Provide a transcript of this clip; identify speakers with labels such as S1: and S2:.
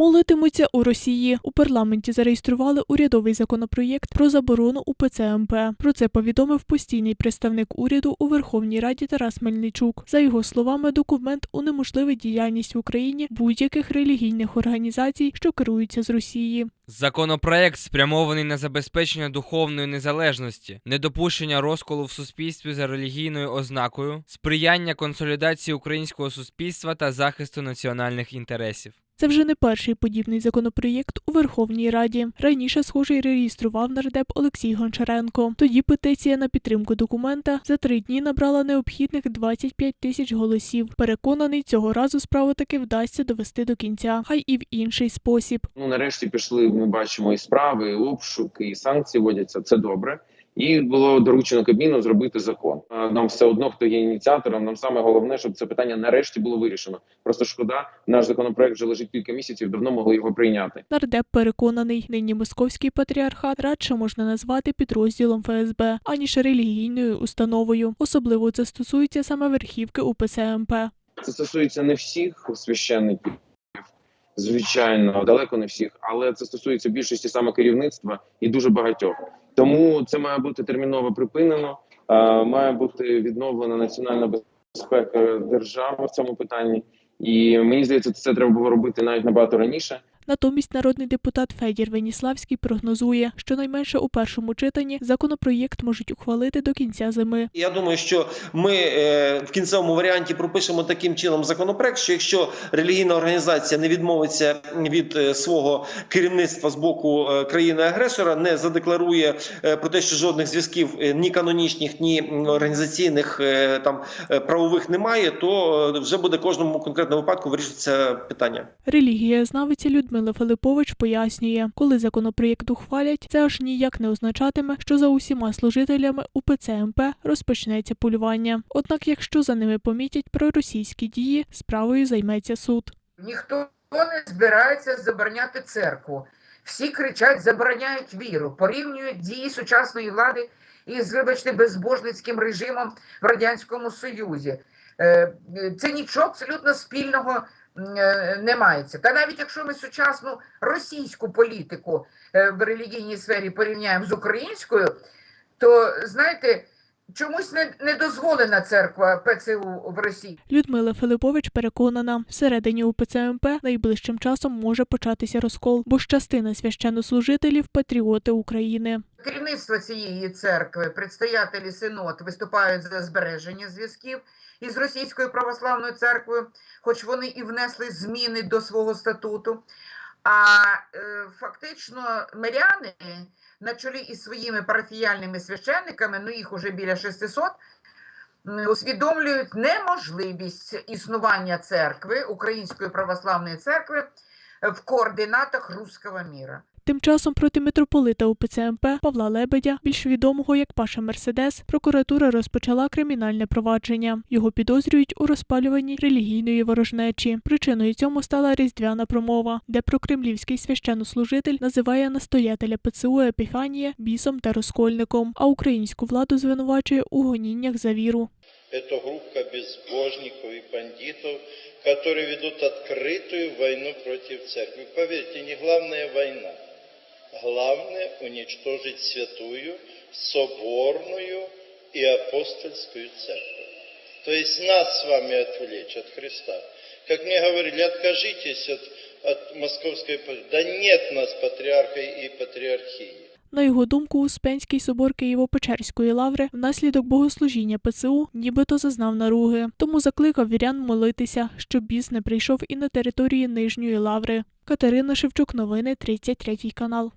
S1: Молитимуться у Росії. У парламенті зареєстрували урядовий законопроєкт про заборону УПЦ МП. Про це повідомив постійний представник уряду у Верховній Раді Тарас Мельничук. За його словами, документ унеможливить діяльність в Україні будь-яких релігійних організацій, що керуються з Росії.
S2: Законопроект спрямований на забезпечення духовної незалежності, недопущення розколу в суспільстві за релігійною ознакою, сприяння консолідації українського суспільства та захисту національних інтересів.
S1: Це вже не перший подібний законопроєкт у Верховній Раді. Раніше схожий реєстрував нардеп Олексій Гончаренко. Тоді петиція на підтримку документа за три дні набрала необхідних 25 тисяч голосів. Переконаний, цього разу справу таки вдасться довести до кінця, хай і в інший спосіб.
S3: Ну нарешті пішли. Ми бачимо і справи, і обшуки, і санкції вводяться. Це добре. І було доручено Кабміну зробити закон. Нам все одно, хто є ініціатором. Нам саме головне, щоб це питання нарешті було вирішено. Просто шкода, наш законопроект вже лежить кілька місяців. Давно могли його прийняти.
S1: Нардеп переконаний, нині московський патріархат радше можна назвати підрозділом ФСБ, аніж релігійною установою. Особливо це стосується саме верхівки УПЦ МП.
S3: Це стосується не всіх священників, звичайно, далеко не всіх, але це стосується більшості саме керівництва і дуже багатьох. Тому це має бути терміново припинено. е, Має бути відновлена національна безпека держави в цьому питанні. І мені здається, це треба було робити навіть набагато раніше.
S1: Натомість народний депутат Федір Веніславський прогнозує, що найменше у першому читанні законопроєкт можуть ухвалити до кінця зими.
S4: Я думаю, що ми е, в кінцевому варіанті пропишемо таким чином законопроект, що якщо релігійна організація не відмовиться від е, свого керівництва з боку е, країни-агресора, не задекларує про те, що жодних зв'язків ні канонічних, ні організаційних там правових немає, то вже буде кожному конкретному випадку вирішуватися питання.
S1: Релігія знавиця Людмила Филипович пояснює, коли законопроєкт ухвалять, це аж ніяк не означатиме, що за усіма служителями УПЦ МП розпочнеться полювання. Однак, якщо за ними помітять проросійські дії, справою займеться суд.
S5: Ніхто не збирається забороняти церкву. Всі кричать, забороняють віру, порівнюють дії сучасної влади із, вибачте, безбожницьким режимом в Радянському Союзі. Е, Це нічого абсолютно спільного не мається. Та навіть якщо ми сучасну російську політику е, в релігійній сфері порівняємо з українською, то знаєте, чомусь не, не дозволена церква ПЦУ в Росії.
S1: Людмила Филипович переконана, всередині УПЦ МП найближчим часом може початися розкол, бо ж частина священнослужителів патріоти України.
S5: Керівництво цієї церкви, предстоятелі синод виступають за збереження зв'язків із Російською православною церквою, хоч вони і внесли зміни до свого статуту. А е, фактично миряни на чолі із своїми парафіяльними священниками, ну їх уже біля 600, усвідомлюють неможливість існування церкви, Української православної церкви в координатах руського міра.
S1: Тим часом проти митрополита УПЦ МП Павла Лебедя, більш відомого як Паша Мерседес, прокуратура розпочала кримінальне провадження. Його підозрюють у розпалюванні релігійної ворожнечі. Причиною цьому стала різдвяна промова, де прокремлівський священнослужитель називає настоятеля ПЦУ Епіфанія бісом та розкольником, а українську владу звинувачує у гоніннях за віру.
S6: Это группа безбожников и бандитов, которые ведут открытую войну против церкви. Поверьте, не главная война. Главное уничтожить святую, соборную и апостольскую церковь. То есть нас с вами отвлечь от Христа. Как мне говорили, откажитесь от, от московской... Да нет нас патриарха и патриархии.
S1: На його думку, Успенський собор Києво-Печерської лаври внаслідок богослужіння ПЦУ нібито зазнав наруги, тому закликав вірян молитися, щоб біс не прийшов і на території нижньої лаври. Катерина Шевчук, новини 33 канал.